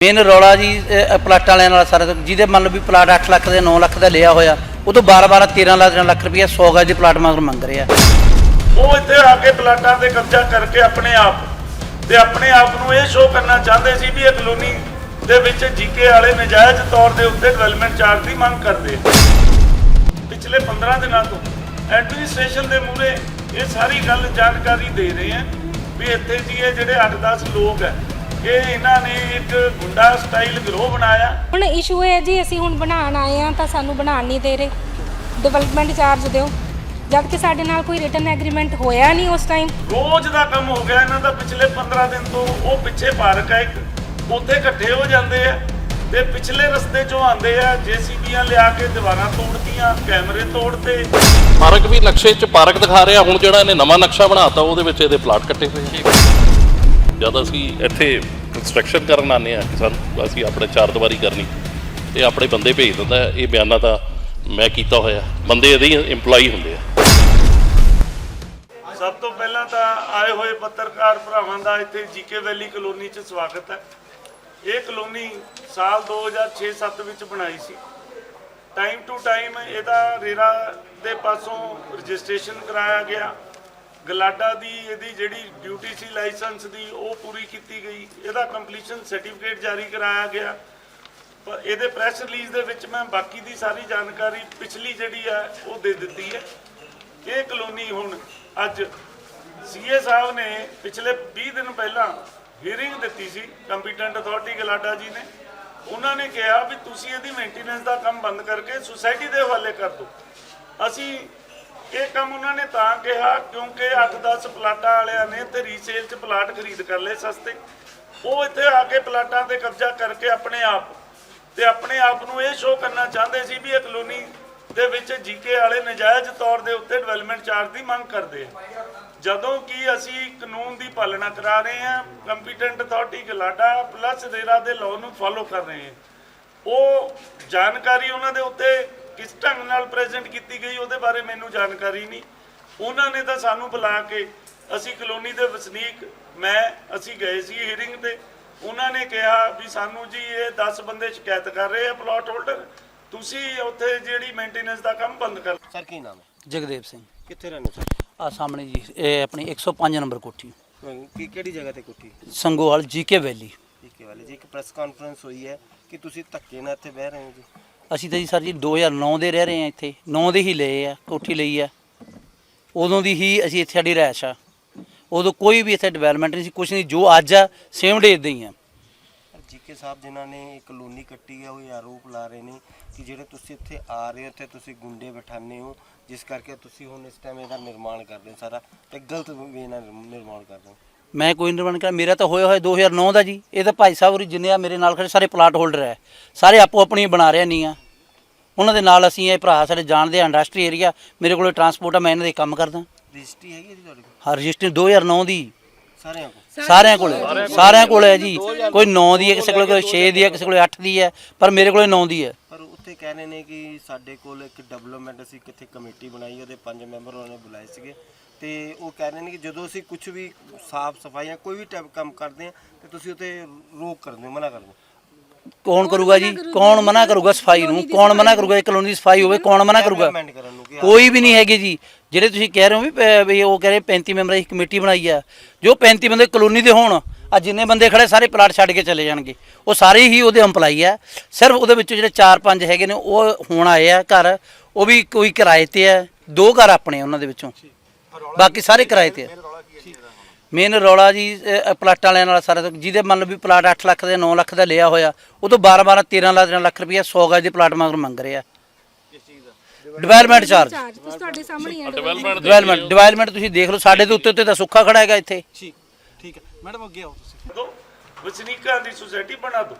Main ਰੌਲਾ ਜੀ ਇਹ ਪਲਾਟਾਂ ਵਾਲਿਆਂ ਨਾਲ ਸਾਰਾ ਜਿਹਦੇ ਮੰਨ ਲਓ ਵੀ ਪਲਾਟ 8 ਲੱਖ ਦੇ 9 ਲੱਖ ਦਾ ਲਿਆ ਹੋਇਆ, ਉਹ ਤੋਂ 12 12 13 ਲੱਖ ਲੱਖ ਰੁਪਏ 100 ਗਜ ਦੇ ਪਲਾਟ ਮਗਰ ਮੰਗ ਰਹੇ। ਉਹ ਇੱਥੇ ਆ ਕੇ ਪਲਾਟਾਂ ਤੇ ਕਬਜ਼ਾ ਕਰਕੇ ਆਪਣੇ ਆਪ, ਤੇ ਆਪਣੇ ਆਪ ਨੂੰ ਇਹ ਸ਼ੋਅ ਕਰਨਾ ਚਾਹੁੰਦੇ ਸੀ ਵੀ ਇਹ ਕਲੋਨੀ ਦੇ ਵਿੱਚ ਜੀਕੇ ਵਾਲੇ ਨਜਾਇਜ਼ ਤੌਰ ਦੇ ਉੱਤੇ ਡਿਵੈਲਪਮੈਂਟ ਚਾਰਜ ਦੀ ਮੰਗ ਕਰਦੇ ਪਿਛਲੇ 15 ਦਿਨਾਂ ਤੋਂ ਐਡਮਿਨਿਸਟ੍ਰੇਸ਼ਨ ਦੇ ਮੂਹਰੇ ਇਹ ਸਾਰੀ ਗੱਲ ਜਾਣਕਾਰੀ ਦੇ ਰਹੇ ਆ ਵੀ ਇੱਥੇ ਜੀ ਇਹ ਜਿਹੜੇ 8-10 ਲੋਕ ਹੈ ਇਹ ਇਹਨਾਂ ਨੇ ਇੱਕ ਗੁੰਡਾ ਸਟਾਈਲ ਗਰੋਹ ਬਣਾਇਆ। ਹੁਣ ਇਸ਼ੂ ਹੈ ਜੀ ਅਸੀਂ ਹੁਣ ਬਣਾਉਣ ਆਏ ਆ ਤਾਂ ਸਾਨੂੰ ਬਣਾਉਣ ਨਹੀਂ ਦੇ ਰਹੇ। ਡਿਵੈਲਪਮੈਂਟ ਚਾਰਜ ਦਿਓ। ਜਦ ਕਿ ਸਾਡੇ ਨਾਲ ਕੋਈ ਰਿਟਨ ਐਗਰੀਮੈਂਟ ਹੋਇਆ ਨਹੀਂ ਉਸ ਟਾਈਮ ਰੋਜ਼ ਦਾ ਕੰਮ ਹੋ ਗਿਆ ਇਹਨਾਂ ਦਾ ਪਿਛਲੇ 15 ਦਿਨ ਤੋਂ ਉਹ ਪਿੱਛੇ ਪਾਰਕ ਹੈ ਇੱਕ। ਉੱਥੇ ਇਕੱਠੇ ਹੋ ਜਾਂਦੇ ਆ ਤੇ ਪਿਛਲੇ ਰਸਤੇ ਚੋਂ ਆਉਂਦੇ ਆ ਜੀਸੀਬੀਆਂ ਲਿਆ ਕੇ ਦੀਵਾਰਾਂ ਤੋੜਤੀਆਂ ਕੈਮਰੇ ਤੋੜਤੇ। ਪਾਰਕ ਵੀ ਨਕਸ਼ੇ 'ਚ ਪਾਰਕ ਦਿਖਾ ਰਿਹਾ ਹੁਣ ਜਿਹੜਾ ਇਹਨੇ ਨਵਾਂ ਨਕਸ਼ਾ ਬਣਾਤਾ ਉਹਦੇ ਵਿੱਚ ਇਹਦੇ ਪਲਾਟ ਕੱਟੇ ਹੋਏ ਆ। ਜਦ ਅਸੀਂ ਇੱਥੇ ਕੰਸਟਰਕਸ਼ਨ ਕਰਨ ਆਨੇ ਆ ਸਾਨੂੰ ਅਸੀਂ ਆਪਣੇ ਚਾਰ ਦੀਵਾਰੀ ਕਰਨੀ, ਇਹ ਆਪਣੇ ਬੰਦੇ ਭੇਜ ਦਿੰਦਾ ਇਹ ਬਿਆਨਾ ਤਾਂ ਮੈਂ ਕੀਤਾ ਹੋਇਆ। ਬੰਦੇ ਇਹਦੇ ਹੀ EMPLOYE ਹੁੰਦੇ ਆ। ਸਭ ਤੋਂ ਪਹਿਲਾਂ ਤਾਂ ਆਏ ਹੋਏ ਪੱਤਰਕਾਰ ਭਰਾਵਾਂ ਦਾ ਇੱਥੇ ਜੀਕੇ ਵੈਲੀ ਕਲੋਨੀ 'ਚ ਸਵਾਗਤ ਹੈ। ਇਹ ਕਲੋਨੀ ਸਾਲ 2006-7 ਵਿੱਚ ਬਣਾਈ ਸੀ। ਟਾਈਮ ਟੂ ਟਾਈਮ ਇਹਦਾ ਰੇਰਾ ਦੇ ਪਾਸੋਂ ਰਜਿਸਟ੍ਰੇਸ਼ਨ ਕਰਾਇਆ ਗਿਆ। ਗਲਾਡਾ ਦੀ ਇਹਦੀ ਜਿਹੜੀ ਡਿਊਟੀ ਸੀ, ਲਾਇਸੈਂਸ ਦੀ, ਉਹ ਪੂਰੀ ਕੀਤੀ ਗਈ। ਇਹਦਾ ਕੰਪਲੀਸ਼ਨ ਸਰਟੀਫਿਕੇਟ ਜਾਰੀ ਕਰਾਇਆ ਗਿਆ। ਪਰ ਇਹਦੇ ਪ੍ਰੈਸ ਰਿਲੀਜ਼ ਦੇ ਵਿੱਚ ਮੈਂ ਬਾਕੀ ਦੀ ਸਾਰੀ ਜਾਣਕਾਰੀ ਪਿਛਲੀ ਜਿਹੜੀ ਹੈ ਉਹ ਦੇ ਦਿੱਤੀ ਹੈ। ਇਹ ਕਲੋਨੀ ਹੁਣ ਅੱਜ ਸੀਏ ਸਾਹਿਬ ਨੇ ਪਿਛਲੇ 20 ਦਿਨ ਪਹਿਲਾਂ ਹੀਅਰਿੰਗ ਦਿੱਤੀ ਸੀ ਕੰਪੀਟੈਂਟ ਅਥਾਰਟੀ ਗਲਾਡਾ ਜੀ ਨੇ। ਉਹਨਾਂ ਨੇ ਕਿਹਾ ਵੀ ਤੁਸੀਂ ਇਹਦੀ ਮੇਨਟੇਨੈਂਸ ਦਾ ਕੰਮ ਬੰਦ ਕਰਕੇ ਸੁਸਾਇਟੀ ਦੇ ਹਵਾਲੇ ਕਰ ਦਿਓ। ਅਸੀਂ ਇਹ ਕੰਮ ਉਹਨਾਂ ਨੇ ਤਾਂ ਕਿਹਾ ਕਿਉਂਕਿ 8-10 ਪਲਾਟਾਂ ਵਾਲਿਆਂ ਨੇ ਤੇ ਰੀਸੇਲ 'ਚ ਪਲਾਟ ਖਰੀਦ ਕਰ ਲਏ ਸਸਤੇ। ਉਹ ਇੱਥੇ ਆ ਕੇ ਪਲਾਟਾਂ ਤੇ ਕਬਜ਼ਾ ਕਰਕੇ ਆਪਣੇ ਆਪ ਤੇ ਆਪਣੇ ਆਪ ਨੂੰ ਇਹ ਸ਼ੋਅ ਕਰਨਾ ਚਾਹੁੰਦੇ ਸੀ ਵੀ ਇਹ ਕਲੋਨੀ ਦੇ ਵਿੱਚ ਜੀਕੇ ਵਾਲੇ ਨਜਾਇਜ਼ ਤੌਰ ਦੇ ਉੱਤੇ ਡਿਵੈਲਪਮੈਂਟ ਚਾਰਜ ਦੀ ਮੰਗ ਕਰਦੇ ਆ। ਜਦੋਂ ਕਿ ਅਸੀਂ ਕਾਨੂੰਨ ਦੀ ਪਾਲਣਾ ਕਰਾ ਰਹੇ ਹਾਂ competent authority GLADA plus RERA ਦੇ ਲਾਅ ਨੂੰ ਫਾਲੋ ਕਰ ਰਹੇ ਹਾਂ। ਉਹ ਜਾਣਕਾਰੀ ਉਹਨਾਂ ਦੇ ਉੱਤੇ ਕਿਸ ਢੰਗ ਨਾਲ ਪ੍ਰੈਜ਼ੈਂਟ ਕੀਤੀ ਗਈ ਉਹਦੇ ਬਾਰੇ ਮੈਨੂੰ ਜਾਣਕਾਰੀ ਨਹੀਂ। ਉਹਨਾਂ ਨੇ ਤਾਂ ਸਾਨੂੰ ਬੁਲਾ ਕੇ ਅਸੀਂ ਕਲੋਨੀ ਦੇ ਵਸਨੀਕ ਮੈਂ ਅਸੀਂ ਗਏ ਸੀ ਹੀਅਰਿੰਗ ਤੇ। ਉਹਨਾਂ ਨੇ ਕਿਹਾ ਵੀ ਸਾਨੂੰ ਜੀ ਇਹ 10 ਬੰਦੇ ਸ਼ਿਕਾਇਤ ਕਰ ਰਹੇ ਆ ਪਲਾਟ ਹੋਲਡਰ ਤੁਸੀਂ ਉੱਥੇ ਜਿਹੜੀ ਮੇਨਟੇਨੈਂਸ ਦਾ ਕੰਮ ਬੰਦ ਕਰ ਸਰ ਕੀ ਨਾਮ ਹੈ? ਜਗਦੇਵ ਸਿੰਘ। ਕਿੱਥੇ ਰਹਿੰਦੇ ਸਰ ਆ ਸਾਹਮਣੇ ਜੀ ਇਹ ਆਪਣੀ 105 ਨੰਬਰ ਕੋਠੀ। ਕੀ ਕਿਹੜੀ ਜਗ੍ਹਾ ਤੇ ਕੋਠੀ? Sangowal GK valley. ਹੈ ਵਾਲੇ ਜੀ ਇੱਕ ਪ੍ਰੈਸ ਕਾਨਫਰੰਸ ਹੋਈ ਹੈ ਕਿ ਤੁਸੀਂ ਧੱਕੇ ਨਾਲ ਇੱਥੇ ਬਹਿ ਰਹੇ ਹੋ ਜੀ? ਅਸੀਂ ਤਾਂ ਜੀ ਸਰ ਜੀ 2009 ਦੇ ਰਹਿ ਰਹੇ ਆ ਇੱਥੇ। 9 ਦੇ ਹੀ ਲਏ ਆ, ਕੋਠੀ ਲਈ ਆ। ਉਦੋਂ ਦੀ ਹੀ ਅਸੀਂ ਇੱਥੇ ਸਾਡੀ ਰਹਿਸ਼ ਆ। ਉਦੋਂ ਕੋਈ ਵੀ ਇੱਥੇ ਡਿਵੈਲਪਮੈਂਟ ਨਹੀਂ ਸੀ ਕੁਝ ਨਹੀਂ, ਜੋ ਅੱਜ ਆ ਸੇਮ ਡੇਟ ਇਦਾਂ ਹੀ ਆ। ਜੀਕੇ ਸਾਹਿਬ ਜਿਨ੍ਹਾਂ ਨੇ ਕਲੋਨੀ ਕੱਟੀ ਆ, ਉਹ ਆਰੋਪ ਲਾ ਰਹੇ ਨੇ ਕਿ ਜਿਹੜੇ ਤੁਸੀਂ ਇੱਥੇ ਆ ਰਹੇ ਹੋ ਤੇ ਤੁਸੀਂ ਗੁੰਡੇ ਬਿਠਾਣੇ ਹੋ, ਜਿਸ ਕਰਕੇ ਤੁਸੀਂ ਹੁਣ ਇਸ ਟਾਈਮ ਇਹਦਾ ਨਿਰਮਾਣ ਕਰਦੇ ਹੋ ਸਾਰਾ ਤੇ ਗਲਤ ਵੇ ਨਾਲ ਨਿਰਮਾਣ ਕਰਦੇ ਹੋ। ਮੈਂ ਕੋਈ ਨਿਰਮਾਣ ਕਰ ਮੇਰਾ ਤਾਂ ਹੋਇਆ ਹੋਇਆ 2009 ਦਾ ਜੀ। ਇਹ ਤਾਂ ਭਾਈ ਸਾਹਿਬ ਹੋਰੀ ਜਿੰਨੇ ਆ ਮੇਰੇ ਨਾਲ ਖੜੇ ਸਾਰੇ ਪਲਾਟ ਹੋਲਡਰ ਹੈ ਸਾਰੇ ਆਪੋ ਆਪਣੀ ਬਣਾ ਰਹੇ ਨਹੀਂ ਆ। ਉਹਨਾਂ ਦੇ ਨਾਲ ਅਸੀਂ ਇਹ ਭਰਾ ਸਾਡੇ ਜਾਣਦੇ ਆ ਇੰਡਸਟਰੀ ਏਰੀਆ ਮੇਰੇ ਕੋਲੇ ਟਰਾਂਸਪੋਰਟ ਆ ਮੈਂ ਇਹਨਾਂ ਦੇ ਕੰਮ ਕਰਦਾ। ਰਜਿਸਟਰੀ ਹੈਗੀ ਜੀ ਤੁਹਾਡੇ ਕੋਲ? ਹਾਂ ਰਜਿਸਟਰ 2009 ਦੀ। ਸਾਰਿਆਂ ਕੋਲ? ਸਾਰਿਆਂ ਕੋਲੇ। ਸਾਰਿਆਂ ਕੋਲੇ। ਹੈ ਜੀ। ਕੋਈ 9 ਦੀ ਹੈ ਕਿਸੇ ਕੋਲੇ ਕੋਈ 6 ਦੀ ਹੈ ਕਿਸੇ ਕੋਲੇ 8 ਦੀ ਹੈ ਪਰ ਮੇਰੇ ਕੋਲੇ 9 ਦੀ ਹੈ ਪਰ ਉੱਥੇ ਕਹਿ ਰਹੇ ਨੇ ਕਿ ਸਾਡੇ ਕੋਲ ਇੱਕ ਡਿਵੈਲਪਮੈਂਟ ਅਸੀਂ ਕਿੱਥੇ ਕਮੇਟੀ ਬਣਾਈ ਉਹਦੇ ਪੰਜ ਮੈਂਬਰ ਉਹਨਾਂ ਨੇ ਬੁਲਾਏ ਸੀਗੇ। ਤੇ ਉਹ ਕਹਿ ਰਹੇ ਨੇ ਕਿ ਜਦੋਂ ਅਸੀਂ ਕੁਝ ਵੀ ਸਾਫ਼ ਸਫਾਈਆਂ ਕੋਈ ਵੀ ਟਾਈਪ ਕੰਮ ਕਰਦੇ ਆ ਤੇ ਤੁਸੀਂ ਉੱਥੇ ਰੋਕ ਕਰਦੇ ਹੋ ਮਨਾ ਕਰਦੇ ਹੋ ਕੌਣ ਕਰੂਗਾ ਜੀ? ਕੌਣ ਮਨਾ ਕਰੂਗਾ ਸਫ਼ਾਈ ਨੂੰ? ਕੌਣ ਮਨਾ ਕਰੂਗਾ? ਇਹ ਕਲੋਨੀ ਦੀ ਸਫ਼ਾਈ ਹੋਵੇ ਕੌਣ ਮਨਾ ਕਰੂਗਾ? Amend ਕਰਨ ਨੂੰ ਕਿ ਕੋਈ ਵੀ ਨਹੀਂ ਹੈਗੇ ਜੀ। ਜਿਹੜੇ ਤੁਸੀਂ ਕਹਿ ਰਹੇ ਹੋ ਵੀ ਪ- ਵੀ ਉਹ ਕਹਿ ਰਹੇ 35 ਮੈਂਬਰਾਂ ਦੀ ਕਮੇਟੀ ਬਣਾਈ ਆ ਜੋ 35 ਬੰਦੇ ਕਲੋਨੀ ਦੇ ਹੋਣ ਆ ਜਿੰਨੇ ਬੰਦੇ ਖੜੇ ਸਾਰੇ ਪਲਾਟ ਛੱਡ ਕੇ ਚਲੇ ਜਾਣਗੇ। ਉਹ ਸਾਰੇ ਹੀ ਉਹਦੇ EMPLOYE ਆ। ਸਿਰਫ ਉਹਦੇ ਵਿੱਚੋਂ ਜਿਹੜੇ 4-5 ਹੈਗੇ ਨੇ ਉਹ ਹੁਣ ਆਏ ਆ ਘਰ। ਉਹ ਵੀ ਕੋਈ ਕਿਰਾਏ ਤੇ ਆ। ਦੋ ਘਰ ਆਪਣੇ ਉਹਨਾਂ ਦੇ ਵਿੱਚੋਂ। ਬਾਕੀ ਸਾਰੇ ਕਿਰਾਏ ਤੇ ਆ। ਮੇਨ ਰੌਲਾ ਜੀ ਪਲਾਟਾਂ ਵਾਲਿਆਂ ਨਾਲ ਸਾਰਾ ਜਿਹਦੇ ਮੰਨ ਲਓ ਵੀ ਪਲਾਟ 8 ਲੱਖ ਦੇ 9 ਲੱਖ ਦਾ ਲਿਆ ਹੋਇਆ ਉਹ ਤੋਂ 12 12 13 ਲੱਖ ਲੱਖ ਰੁਪਏ 100 ਗਜ ਦੇ ਪਲਾਟ ਮਗਰ ਮੰਗ ਰਹੇ। ਆ ਡਿਵੈਲਪਮੈਂਟ ਚਾਰਜ ਚਾਰਜ ਤੁਸੀਂ ਤੁਹਾਡੇ ਸਾਹਮਣੇ ਹੀ ਹੈ ਡਿਵੈਲਪਮੈਂਟ ਡਿਵੈਲਪਮੈਂਟ ਡਿਵੈਲਪਮੈਂਟ ਤੁਸੀਂ ਦੇਖ ਲਓ ਸਾਡੇ ਦੇ ਉੱਤੇ ਉੱਤੇ ਤਾਂ ਸੁੱਖਾ ਖੜਾ ਹੈਗਾ ਇੱਥੇ। ਠੀਕ ਠੀਕ ਹੈ। ਮੈਡਮ ਅੱਗੇ ਆਓ ਤੁਸੀਂ। ਦੋ ਵਸਨੀਕਾਂ ਦੀ ਸੁਸਾਇਟੀ ਬਣਾ ਦੋ।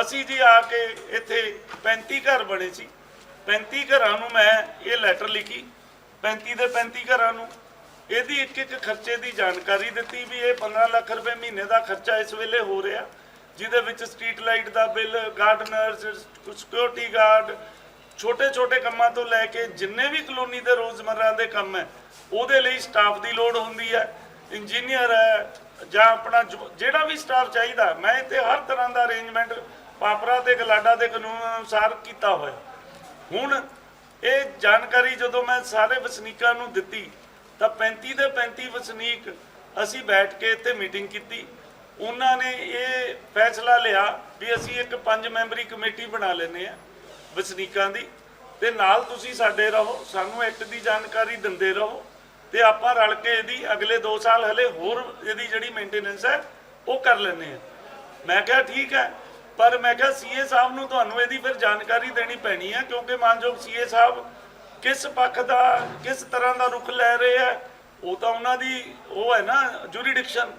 ਅਸੀਂ ਜੀ ਆ ਕੇ ਇੱਥੇ 35 ਘਰ ਬਣੇ ਸੀ। 35 ਘਰਾਂ ਨੂੰ ਮੈਂ ਇਹ ਲੈਟਰ ਲਿਖੀ। 35 ਦੇ 35 ਘਰਾਂ ਨੂੰ ਇਹਦੀ ਇੱਕ ਇੱਕ ਖਰਚੇ ਦੀ ਜਾਣਕਾਰੀ ਦਿੱਤੀ ਵੀ ਇਹ 15 ਲੱਖ ਰੁਪਏ ਮਹੀਨੇ ਦਾ ਖਰਚਾ ਇਸ ਵੇਲੇ ਹੋ ਰਿਹਾ, ਜਿਹਦੇ ਵਿੱਚ ਸਟਰੀਟ ਲਾਈਟ ਦਾ ਬਿੱਲ, ਗਾਰਡਨਰਸ ਸਿਕਿਉਰਿਟੀ ਗਾਰਡ ਛੋਟੇ ਛੋਟੇ ਕੰਮਾਂ ਤੋਂ ਲੈ ਕੇ ਜਿੰਨੇ ਵੀ ਕਲੋਨੀ ਦੇ ਰੋਜ਼ਮਰਾਂ ਦੇ ਕੰਮ ਹੈ, ਉਹਦੇ ਲਈ ਸਟਾਫ ਦੀ ਲੋੜ ਹੁੰਦੀ ਹੈ ਇੰਜੀਨੀਅਰ ਹੈ, ਜਾਂ ਆਪਣਾ ਜੋ- ਜਿਹੜਾ ਵੀ ਸਟਾਫ ਚਾਹੀਦਾ, ਮੈਂ ਇੱਥੇ ਹਰ ਤਰ੍ਹਾਂ ਦਾ ਅਰੇਂਜਮੈਂਟ ਪਾਪਰਾ ਤੇ ਗਲਾਡਾ ਦੇ ਕਾਨੂੰਨ ਅਨੁਸਾਰ ਕੀਤਾ ਹੋਇਆ। ਹੁਣ ਇਹ ਜਾਣਕਾਰੀ ਜਦੋਂ ਮੈਂ ਸਾਰੇ ਵਸਨੀਕਾਂ ਨੂੰ ਦਿੱਤੀ ਤਾਂ 35 ਦੇ 35 ਵਸਨੀਕ ਅਸੀਂ ਬੈਠ ਕੇ ਇੱਥੇ ਮੀਟਿੰਗ ਕੀਤੀ। ਉਹਨਾਂ ਨੇ ਇਹ ਫੈਸਲਾ ਲਿਆ ਵੀ ਅਸੀਂ ਇੱਕ ਪੰਜ ਮੈਂਬਰੀ ਕਮੇਟੀ ਬਣਾ ਲੈਨੇ ਆ ਵਸਨੀਕਾਂ ਦੀ। ਤੇ ਨਾਲ ਤੁਸੀਂ ਸਾਡੇ ਰਹੋ, ਸਾਨੂੰ ਐਕਟ ਦੀ ਜਾਣਕਾਰੀ ਦਿੰਦੇ ਰਹੋ ਤੇ ਆਪਾਂ ਰਲ ਕੇ ਇਹਦੀ ਅਗਲੇ 2 ਸਾਲ ਹਲੇ ਹੋਰ ਇਹਦੀ ਜਿਹੜੀ ਮੇਨਟੇਨੈਂਸ ਹੈ, ਉਹ ਕਰ ਲੈਨੇ ਆ ਮੈਂ ਕਿਹਾ ਠੀਕ ਹੈ, ਪਰ ਮੈਂ ਕਿਹਾ ਸੀਏ ਸਾਹਿਬ ਨੂੰ ਤੁਹਾਨੂੰ ਇਹਦੀ ਫਿਰ ਜਾਣਕਾਰੀ ਦੇਣੀ ਪੈਣੀ ਹੈ ਕਿਉਂਕਿ ਮਾਨਯੋਗ ਸੀਏ ਸਾਹਿਬ ਕਿਸ ਪੱਖ ਦਾ ਕਿਸ ਤਰ੍ਹਾਂ ਦਾ ਰੁਖ ਲੈ ਰਹੇ ਆ ਉਹ ਤਾਂ ਉਹਨਾਂ ਦੀ ਉਹ ਹੈ ਨਾ ਜੁਰੀਡਿਕਸ਼ਨ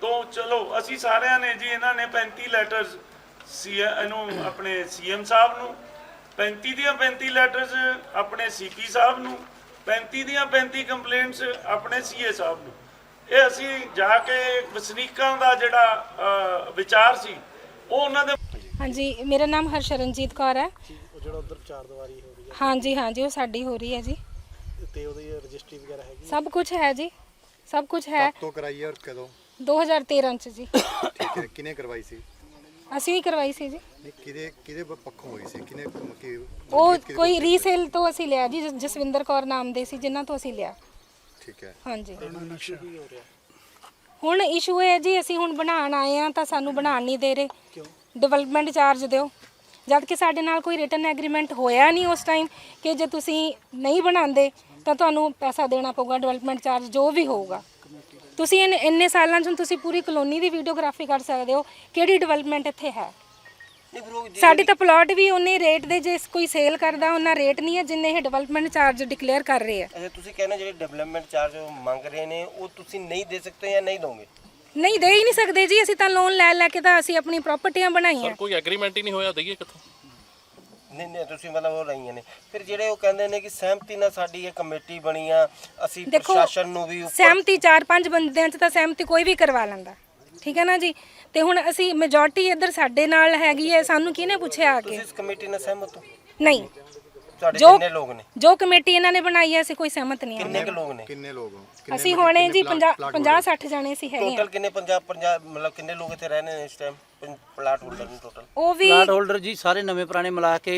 ਤੋਂ ਚਲੋ ਅਸੀਂ ਸਾਰਿਆਂ ਨੇ ਜੀ ਇਹਨਾਂ ਨੇ 35 ਲੈਟਰਸ ਸੀ ਇਹਨੂੰ ਆਪਣੇ ਸੀਐਮ ਸਾਹਿਬ ਨੂੰ 35 ਦੀਆਂ 35 ਲੈਟਰਸ ਆਪਣੇ ਸੀਪੀ ਸਾਹਿਬ ਨੂੰ 35 ਦੀਆਂ 35 ਕੰਪਲੇਂਟਸ ਆਪਣੇ ਸੀਏ ਸਾਹਿਬ ਨੂੰ। ਇਹ ਅਸੀਂ ਜਾ ਕੇ ਵਸਨੀਕਾਂ ਦਾ ਜਿਹੜਾ ਵਿਚਾਰ ਸੀ ਉਹ ਉਹਨਾਂ ਦੇ ਹਾਂਜੀ ਮੇਰਾ ਨਾਮ ਹਰਸ਼ਰਨਜੀਤ ਕੌਰ ਹੈ। ਜਿਹੜਾ ਉਧਰ ਚਾਰ ਦੀਵਾਰੀ ਹੋ ਹਾਂਜੀ ਹਾਂਜੀ ਉਹ ਸਾਡੀ ਹੋ ਰਹੀ ਹੈ ਜੀ। ਤੇ ਉਹਦੀ ਰਜਿਸਟਰੀ ਵਗੈਰਾ ਹੈਗੀ ਸਭ ਕੁਝ ਹੈ ਜੀ ਸਭ ਕੁਝ ਹੈ। ਤੋਂ ਕਰਾਈ ਹੈ ਔਰ ਕਦੋਂ? 2013 ਚ ਜੀ। ਠੀਕ ਹੈ ਕਿਨੇ ਕਰਵਾਈ ਸੀ? ਅਸੀਂ ਹੀ ਕਰਵਾਈ ਸੀ ਜੀ। ਨਹੀਂ ਕਿਹਦੇ ਕਿਹਦੇ ਪੱਖੋਂ ਹੋਈ ਸੀ? ਕਿਨੇ ਕਿ ਉਹ ਕੋਈ ਰੀਸੇਲ ਤੋਂ ਅਸੀਂ ਲਿਆ ਜੀ ਜਸ- ਜਸਵਿੰਦਰ ਕੌਰ ਨਾਮ ਦੇ ਸੀ ਜਿਨ੍ਹਾਂ ਤੋਂ ਅਸੀਂ ਲਿਆ। ਠੀਕ ਹੈ। ਹਾਂਜੀ। ਹੁਣ ਇਸ਼ੂ ਹੈ ਜੀ ਅਸੀਂ ਹੁਣ ਬਣਾਉਣ ਆਏ ਆ ਤਾਂ ਸਾਨੂੰ ਬਣਾਉਣ ਨਹੀਂ ਦੇ ਰਹੇ। ਕਿਉਂ? ਡਿਵੈਲਪਮੈਂਟ ਚਾਰਜ ਦਿਓ। ਜਦ ਕਿ ਸਾਡੇ ਨਾਲ ਕੋਈ ਰਿਟਨ ਐਗਰੀਮੈਂਟ ਹੋਇਆ ਨਹੀਂ ਉਸ ਟਾਈਮ ਕਿ ਜੇ ਤੁਸੀਂ ਨਹੀਂ ਬਣਾਉਂਦੇ ਤਾਂ ਤੁਹਾਨੂੰ ਪੈਸਾ ਦੇਣਾ ਪਊਗਾ ਡਿਵੈਲਪਮੈਂਟ ਚਾਰਜ ਜੋ ਵੀ ਹੋਊਗਾ। ਤੁਸੀਂ ਇੰਨੇ ਇੰਨੇ ਸਾਲਾਂ 'ਚ ਤੁਸੀਂ ਪੂਰੀ ਕਲੋਨੀ ਦੀ ਵੀਡੀਓਗ੍ਰਾਫੀ ਕਰ ਸਕਦੇ ਹੋ ਕਿਹੜੀ ਡਿਵੈਲਪਮੈਂਟ ਇੱਥੇ ਹੈ? ਸਾਡੇ ਤਾਂ ਪਲਾਟ ਵੀ ਉਹਨੇ ਰੇਟ ਦੇ ਜੇ ਕੋਈ ਸੇਲ ਕਰਦਾ ਉਹਨਾਂ ਰੇਟ ਨਹੀਂ ਹੈ ਜਿੰਨੇ ਇਹ ਡਿਵੈਲਪਮੈਂਟ ਚਾਰਜ ਡਿਕਲੇਅਰ ਕਰ ਰਹੇ ਆ ਅੱਛਾ ਤੁਸੀਂ ਕਹਿੰਦੇ ਜਿਹੜੇ ਡਿਵੈਲਪਮੈਂਟ ਚਾਰਜ ਮੰਗ ਰਹੇ ਨੇ ਉਹ ਤੁਸੀਂ ਨਹੀਂ ਦੇ ਸਕਦੇ ਜਾਂ ਨਹੀਂ ਦੋਗੇ? ਨਹੀਂ ਦੇ ਹੀ ਨਹੀਂ ਸਕਦੇ ਜੀ ਅਸੀਂ ਤਾਂ ਲੋਨ ਲੈ ਲੈ ਕੇ ਤਾਂ ਅਸੀਂ ਆਪਣੀ ਪ੍ਰਾਪਰਟੀਆਂ ਬਣਾਈਆਂ। ਸਰ ਕੋਈ ਐਗਰੀਮੈਂਟ ਹੀ ਨਹੀਂ ਹੋਇਆ ਦਈਏ ਕਿੱਥੋਂ? ਨਹੀਂ ਨਹੀਂ ਤੁਸੀਂ ਮਤਲਬ ਉਹ ਰਹੀਆਂ ਨੇ। ਫਿਰ ਜਿਹੜੇ ਉਹ ਕਹਿੰਦੇ ਨੇ ਕਿ ਸਹਿਮਤੀ ਨਾਲ ਸਾਡੀ ਇਹ ਕਮੇਟੀ ਬਣੀ ਆ ਅਸੀਂ ਦੇਖੋ ਪ੍ਰਸ਼ਾਸਨ ਨੂੰ ਵੀ ਉੱਪਰ ਸਹਿਮਤੀ ਚਾਰ ਪੰਜ ਬੰਦਿਆਂ 'ਚ ਤਾਂ ਸਹਿਮਤੀ ਕੋਈ ਵੀ ਕਰਵਾ ਲੈਂਦਾ। ਠੀਕ ਹੈ ਨਾ ਜੀ? ਤੇ ਹੁਣ ਅਸੀਂ ਮੈਜੋਰਟੀ ਇੱਧਰ ਸਾਡੇ ਨਾਲ ਹੈਗੀ ਹੈ ਸਾਨੂੰ ਕਿਹਨੇ ਪੁੱਛਿਆ ਆ ਤੁਸੀਂ ਕੇ ਇਸ ਕਮੇਟੀ ਨਾਲ ਸਹਿਮਤ ਹੋ? ਨਹੀਂ। ਤੁਹਾਡੇ ਜੋ ਕਿੰਨੇ ਲੋਕ ਨੇ? ਜੋ ਕਮੇਟੀ ਇਹਨਾਂ ਨੇ ਬਣਾਈ ਹੈ ਅਸੀਂ ਕੋਈ ਸਹਿਮਤ ਨਹੀਂ ਕਿੰਨੇ ਹਾਂ ਕੁ ਲੋਕ ਨੇ? ਕਿੰਨੇ ਲੋਕ ਹੋ ਕਿੰਨੇ ਅਸੀਂ ਹੋਣੇ ਕਿੰਨੇ ਜੀ ਪਲਾਟ- 50 ਪਲਾਟ 50 60 ਜਾਣੇ ਅਸੀਂ ਹੈਗੇ ਟੋਟਲ ਕਿੰਨੇ ਪੰਜਾਬ ਪੰਜਾਬ ਮਤਲਬ ਕਿੰਨੇ ਲੋਕ ਇੱਥੇ ਰਹਿੰਦੇ ਨੇ ਇਸ ਟਾਈਮ ਪਲਾਟ ਹੋਲਡਰ ਨੇ ਟੋਟਲ ਉਹ ਵੀ ਪਲਾਟ ਹੋਲਡਰ ਜੀ ਸਾਰੇ ਨਵੇਂ ਪੁਰਾਣੇ ਮਿਲਾ ਕੇ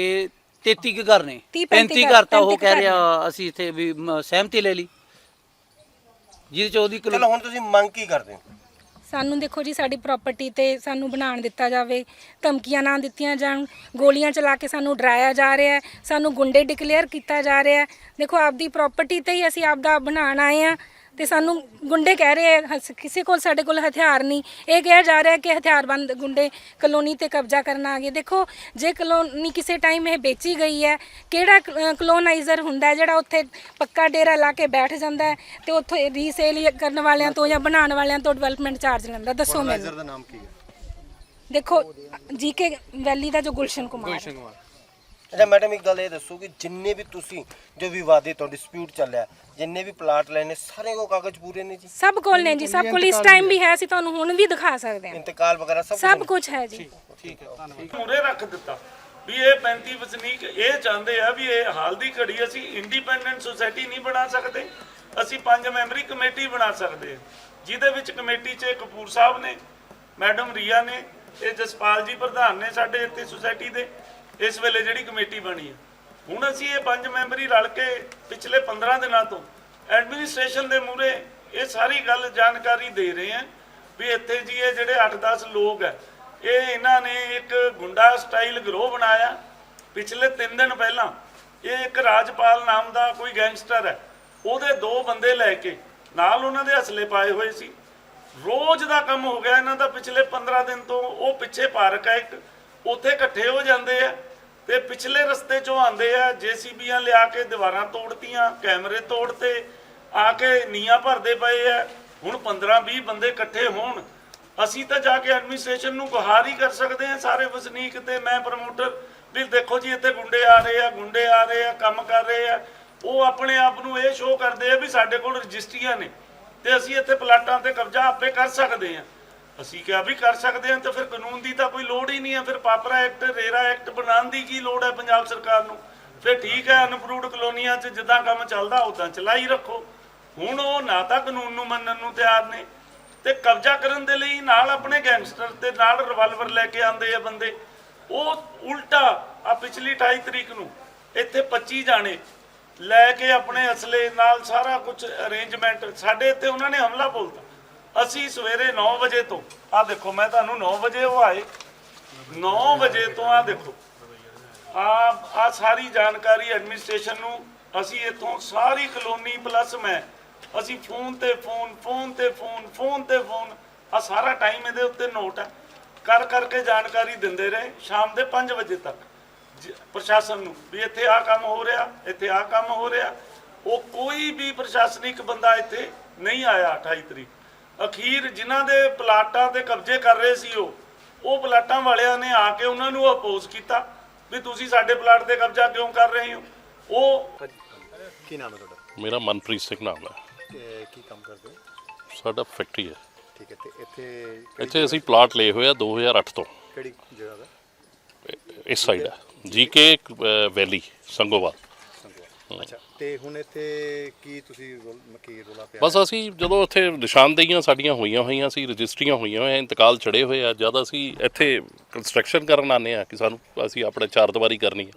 33 ਕੁ ਘਰ ਨੇ। 30 35 ਘਰ ਤਾਂ ਉਹ 35 ਕਹਿ ਰਿਹਾ ਅਸੀਂ ਇੱਥੇ ਵੀ ਮ, ਸਹਿਮਤੀ ਲੈ ਲਈ। ਜਿਹਦੇ ਚ ਉਹਦੀ ਚਲੋ ਹੁਣ ਤੁਸੀਂ ਮੰਗ ਕੀ ਕਰਦੇ ਹੋ? ਸਾਨੂੰ ਦੇਖੋ ਜੀ, ਸਾਡੀ ਪ੍ਰਾਪਰਟੀ ਤੇ ਸਾਨੂੰ ਬਣਾਉਣ ਦਿੱਤਾ ਜਾਵੇ, ਧਮਕੀਆਂ ਨਾ ਦਿੱਤੀਆਂ ਜਾਣ, ਗੋਲੀਆਂ ਚਲਾ ਕੇ ਸਾਨੂੰ ਡਰਾਇਆ ਜਾ ਰਿਹਾ ਹੈ, ਸਾਨੂੰ ਗੁੰਡੇ ਡਿਕਲੇਅਰ ਕੀਤਾ ਜਾ ਰਿਹਾ ਹੈ। ਦੇਖੋ, ਆਪਦੀ ਪ੍ਰਾਪਰਟੀ ਤੇ ਹੀ ਅਸੀਂ ਆਪਦਾ ਬਣਾਉਣ ਆਏ ਆ ਤੇ ਸਾਨੂੰ ਗੁੰਡੇ ਕਹਿ ਰਹੇ ਆ ਹਸ- ਕਿਸੇ ਕੋਲ ਸਾਡੇ ਕੋਲ ਹਥਿਆਰ ਨਹੀਂ। ਇਹ ਕਿਹਾ ਜਾ ਰਿਹਾ ਕਿ ਹਥਿਆਰਬੰਦ ਗੁੰਡੇ ਕਲੋਨੀ ਤੇ ਕਬਜ਼ਾ ਕਰਨ ਆ ਗਏ। ਦੇਖੋ ਜੇ ਕਲੋਨੀ ਕਿਸੇ ਟਾਈਮ ਇਹ ਵੇਚੀ ਗਈ ਹੈ ਕਿਹੜਾ ਕਲੋਨਾਈਜ਼ਰ ਹੁੰਦਾ ਹੈ ਜਿਹੜਾ ਉੱਥੇ ਪੱਕਾ ਡੇਰਾ ਲਾ ਕੇ ਬੈਠ ਜਾਂਦਾ ਹੈ ਤੇ ਉੱਥੇ ਰੀਸੇਲ ਕਰਨ ਵਾਲਿਆਂ ਤੋਂ ਜਾਂ ਬਣਾਉਣ ਵਾਲਿਆਂ ਤੋਂ ਡਿਵੈਲਪਮੈਂਟ ਚਾਰਜ ਲੈਂਦਾ? ਦੱਸੋ ਮੈਨੂੰ। ਦਾ ਨਾਮ ਕੀ ਹੈ? ਦੇਖੋ ਜੀਕੇ ਵੈਲੀ ਦਾ ਜੋ ਗੁਲਸ਼ਨ ਕੁਮਾਰ ਹੈ। ਅੱਛਾ ਮੈਡਮ ਇੱਕ ਗੱਲ ਇਹ ਦੱਸੋ ਕਿ ਜਿੰਨੇ ਵੀ ਤੁਸੀਂ ਜੋ ਵਿਵਾਦਿਤ ਤੋਂ ਡਿਸਪਿਊਟ ਚੱਲਿਆ ਜਿੰਨੇ ਵੀ ਪਲਾਟ ਨੇ ਸਾਰੇ ਕੋ ਕਾਗਜ਼ ਪੂਰੇ ਨੇ ਜੀ? ਸਭ ਕੋਲ ਨੇ ਜੀ ਸਭ ਕੋਲ ਇਸ ਟਾਈਮ ਵੀ ਹੈ ਅਸੀਂ ਤੁਹਾਨੂੰ ਹੁਣ ਵੀ ਦਿਖਾ ਸਕਦੇ ਹਾਂ। ਇੰਤਕਾਲ ਵਗੈਰਾ ਸਭ ਸਭ ਕੁਝ ਹੈ ਜੀ। ਠੀਕ ਹੈ ਮੂਰੇ ਰੱਖ ਦਿੱਤਾ ਵੀ ਇਹ 35 ਵਸਨੀਕ ਇਹ ਚਾਹੁੰਦੇ ਆ ਵੀ ਇਹ ਹਾਲ ਦੀ ਘੜੀ ਅਸੀਂ ਇੰਡੀਪੈਂਡੈਂਟ ਸੁਸਾਇਟੀ ਨਹੀਂ ਬਣਾ ਸਕਦੇ ਅਸੀਂ ਪੰਜ ਮੈਂਬਰੀ ਕਮੇਟੀ ਬਣਾ ਸਕਦੇ ਹਾਂ ਜਿਹਦੇ ਵਿੱਚ ਕਮੇਟੀ 'ਚ ਕਪੂਰ ਸਾਹਿਬ ਨੇ ਮੈਡਮ ਰੀਆ ਨੇ ਇਹ ਜਸਪਾਲ ਜੀ ਪ੍ਰਧਾਨ ਨੇ ਸਾਡੇ ਇੱਥੇ ਸੁਸਾਇਟੀ ਦੇ। ਇਸ ਵੇਲੇ ਜਿਹੜੀ ਕਮੇਟੀ ਬਣੀ ਹੈ। ਹੁਣ ਅਸੀਂ ਇਹ ਪੰਜ ਮੈਂਬਰੀ ਰਲ ਕੇ ਪਿਛਲੇ 15 ਦਿਨਾਂ ਤੋਂ ਐਡਮਿਨਿਸਟ੍ਰੇਸ਼ਨ ਦੇ ਮੂਰੇ ਇਹ ਸਾਰੀ ਗੱਲ ਜਾਣਕਾਰੀ ਦੇ ਰਹੇ ਹਾਂ ਵੀ ਇੱਥੇ ਜੀ ਇਹ ਜਿਹੜੇ 8-10 ਲੋਕ ਹੈ, ਇਹ ਇਹਨਾਂ ਨੇ ਇੱਕ ਗੁੰਡਾ ਸਟਾਈਲ ਗਰੋਹ ਬਣਾਇਆ। ਪਿਛਲੇ 3 ਦਿਨ ਪਹਿਲਾਂ ਇਹ ਇੱਕ ਰਾਜਪਾਲ ਨਾਮ ਦਾ ਕੋਈ ਗੈਂਗਸਟਰ ਹੈ, ਉਹਦੇ ਦੋ ਬੰਦੇ ਲੈ ਕੇ ਨਾਲ ਉਹਨਾਂ ਦੇ ਹਸਲੇ ਪਾਏ ਹੋਏ ਸੀ। ਰੋਜ਼ ਦਾ ਕੰਮ ਹੋ ਗਿਆ ਇਹਨਾਂ ਦਾ ਪਿਛਲੇ 15 ਦਿਨ ਤੋਂ, ਉਹ ਪਿੱਛੇ ਪਾਰਕ ਹੈ ਇੱਕ, ਉੱਥੇ ਇਕੱਠੇ ਹੋ ਜਾਂਦੇ ਆ। ਤੇ ਪਿਛਲੇ ਰਸਤੇ ਚੋਂ ਆਉਂਦੇ ਆ, ਜੀਸੀਬੀਆਂ ਲਿਆ ਕੇ ਦੀਵਾਰਾਂ ਤੋੜਤੀਆਂ, ਕੈਮਰੇ ਤੋੜਤੇ, ਆ ਕੇ ਨੀਆਂ ਭਰਦੇ ਪਏ ਆ। ਹੁਣ 15 20 ਬੰਦੇ ਇਕੱਠੇ ਹੋਣ। ਅਸੀਂ ਤਾਂ ਜਾ ਕੇ ਐਡਮਿਨਿਸਟ੍ਰੇਸ਼ਨ ਨੂੰ ਗੁਹਾਰ ਹੀ ਕਰ ਸਕਦੇ ਆ ਸਾਰੇ ਵਸਨੀਕ ਤੇ ਮੈਂ ਪ੍ਰਮੋਟਰ ਵੀ ਦੇਖੋ ਜੀ, ਇੱਥੇ ਗੁੰਡੇ ਆ ਰਹੇ ਆ, ਗੁੰਡੇ ਆ ਰਹੇ ਆ, ਕੰਮ ਕਰ ਰਹੇ ਆ। ਉਹ ਆਪਣੇ ਆਪ ਨੂੰ ਇਹ ਸ਼ੋਅ ਕਰਦੇ ਆ ਵੀ ਸਾਡੇ ਕੋਲ ਰਜਿਸਟਰੀਆਂ ਨੇ ਤੇ ਅਸੀਂ ਇੱਥੇ ਪਲਾਟਾਂ ਤੇ ਕਬਜ਼ਾ ਆਪੇ ਕਰ ਸਕਦੇ ਆ ਅਸੀਂ ਕਿਹਾ ਵੀ ਕਰ ਸਕਦੇ ਹਾਂ ਤੇ ਫਿਰ ਕਾਨੂੰਨ ਦੀ ਤਾਂ ਕੋਈ ਲੋੜ ਹੀ ਨਹੀਂ ਹੈ, ਫਿਰ ਪਾਪਰਾ ਐਕਟ, ਰੇਰਾ ਐਕਟ ਬਣਾਉਣ ਦੀ ਕੀ ਲੋੜ ਹੈ ਪੰਜਾਬ ਸਰਕਾਰ ਨੂੰ? ਫਿਰ ਠੀਕ ਹੈ ਅਨਪਰੂਵਡ ਕਲੋਨੀਆਂ 'ਚ ਜਿੱਦਾਂ ਕੰਮ ਚੱਲਦਾ ਉਦਾਂ ਚਲਾਈ ਰੱਖੋ। ਹੁਣ ਉਹ ਨਾ ਤਾਂ ਕਾਨੂੰਨ ਨੂੰ ਮੰਨਣ ਨੂੰ ਤਿਆਰ ਨੇ ਤੇ ਕਬਜ਼ਾ ਕਰਨ ਦੇ ਲਈ ਨਾਲ ਆਪਣੇ ਗੈਂਗਸਟਰ ਤੇ ਨਾਲ ਰਿਵਾਲਵਰ ਲੈ ਕੇ ਆਂਦੇ ਆ ਬੰਦੇ। ਉਹ ਉਲਟਾ ਆ ਪਿਛਲੀ 28 ਤਰੀਕ ਨੂੰ ਇੱਥੇ 25 ਜਾਣੇ ਲੈ ਕੇ ਆਪਣੇ ਅਸਲੇ ਨਾਲ ਸਾਰਾ ਕੁਝ ਅਰੇਂਜਮੈਂਟ ਸਾਡੇ ਇੱਥੇ ਉਹਨਾਂ ਨੇ ਹਮਲਾ ਬੋਲਤਾ। ਅਸੀਂ ਸਵੇਰੇ 9 ਵਜੇ ਤੋਂ ਆ ਦੇਖੋ, ਮੈਂ ਤੁਹਾਨੂੰ 9 ਵਜੇ ਉਹ ਆਏ 9 ਵਜੇ ਤੋਂ ਆ ਦੇਖੋ ਆ ਆ ਸਾਰੀ ਜਾਣਕਾਰੀ ਐਡਮਿਨਿਸਟ੍ਰੇਸ਼ਨ ਨੂੰ ਅਸੀਂ ਇੱਥੋਂ ਸਾਰੀ ਕਲੋਨੀ ਪਲੱਸ ਮੈਂ, ਅਸੀਂ ਫੋਨ ਤੇ ਫੋਨ ਫੋਨ ਤੇ ਫੋਨ ਫੋਨ ਤੇ ਫੋਨ ਆ ਸਾਰਾ ਟਾਈਮ ਇਹਦੇ ਉੱਤੇ ਨੋਟ ਹੈ ਕਰ ਕਰਕੇ ਜਾਣਕਾਰੀ ਦਿੰਦੇ ਰਹੇ ਸ਼ਾਮ ਦੇ 5 ਵਜੇ ਤੱਕ, ਜ- ਪ੍ਰਸ਼ਾਸਨ ਨੂੰ, ਵੀ ਇੱਥੇ ਆ ਕੰਮ ਹੋ ਰਿਹਾ, ਇੱਥੇ ਆ ਕੰਮ ਹੋ ਰਿਹਾ। ਉਹ ਕੋਈ ਵੀ ਪ੍ਰਸ਼ਾਸਨਿਕ ਬੰਦਾ ਇੱਥੇ ਨਹੀਂ ਆਇਆ 28 ਤਰੀਕ। ਅਖੀਰ ਜਿਨ੍ਹਾਂ ਦੇ ਪਲਾਟਾਂ ਤੇ ਕਬਜ਼ੇ ਕਰ ਰਹੇ ਸੀ ਉਹ ਉਹ ਪਲਾਟਾਂ ਵਾਲਿਆਂ ਨੇ ਆ ਕੇ ਉਹਨਾਂ ਨੂੰ ਅਪੋਜ਼ ਕੀਤਾ ਵੀ ਤੁਸੀਂ ਸਾਡੇ ਪਲਾਟ ਤੇ ਕਬਜ਼ਾ ਕਿਉਂ ਕਰ ਰਹੇ ਹੋ? ਉਹ ਕੀ ਨਾਮ ਹੈ ਤੁਹਾਡਾ? ਮੇਰਾ ਮਨਪ੍ਰੀਤ ਸਿੰਘ ਨਾਮ ਹੈ। ਤੇ ਕੀ ਕੰਮ ਕਰਦੇ ਹੋ? ਸਾਡਾ ਫੈਕਟਰੀ ਹੈ। ਠੀਕ ਹੈ ਤੇ ਇੱਥੇ ਇੱਥੇ ਅਸੀਂ ਪਲਾਟ ਲਏ ਹੋਏ ਆ 2008 ਤੋਂ। ਕਿਹੜੀ ਜਗ੍ਹਾ ਦਾ? ਇਸ ਸਾਈਡ ਹੈ। ਜੀਕੇ ਵੈਲੀ ਸੰਗੋਵਾਲ। ਸੰਗਵਾ ਅੱਛਾ ਤੇ ਹੁਣ ਇੱਥੇ ਕੀ ਤੁਸੀਂ ਰੋਲ- ਕੀ ਰੋਲਾ ਪਿਆ? ਬਸ ਅਸੀਂ ਜਦੋਂ ਇੱਥੇ ਨਿਸ਼ਾਨਦੇਹੀਆਂ ਸਾਡੀਆਂ ਹੋਈਆਂ ਹੋਈਆਂ ਸੀ ਰਜਿਸਟਰੀਆਂ ਹੋਈਆਂ ਹੋਈਆਂ ਇੰਤਕਾਲ ਚੜੇ ਹੋਏ ਆ ਜਦ ਅਸੀਂ ਇੱਥੇ ਕੰਸਟਰਕਸ਼ਨ ਕਰਨ ਆਨੇ ਆ ਕਿ ਸਾਨੂੰ ਅਸੀਂ ਆਪਣੇ ਚਾਰ ਦੀਵਾਰੀ ਕਰਨੀ ਹੈ